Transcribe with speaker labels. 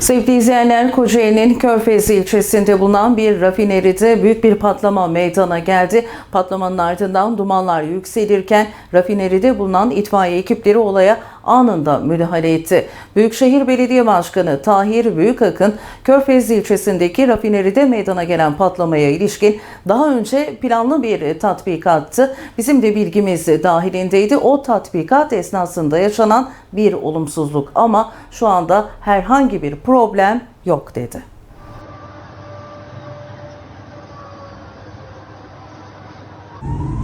Speaker 1: Sevgili izleyenler, Kocaeli'nin Körfez ilçesinde bulunan bir rafineride büyük bir patlama meydana geldi. Patlamanın ardından dumanlar yükselirken rafineride bulunan itfaiye ekipleri olaya anında müdahale etti. Büyükşehir Belediye Başkanı Tahir Büyükakın, Körfez ilçesindeki rafineride meydana gelen patlamaya ilişkin daha önce planlı bir tatbikattı. Bizim de bilgimiz dahilindeydi. O tatbikat esnasında yaşanan bir olumsuzluk ama şu anda herhangi bir problem yok dedi. Thank you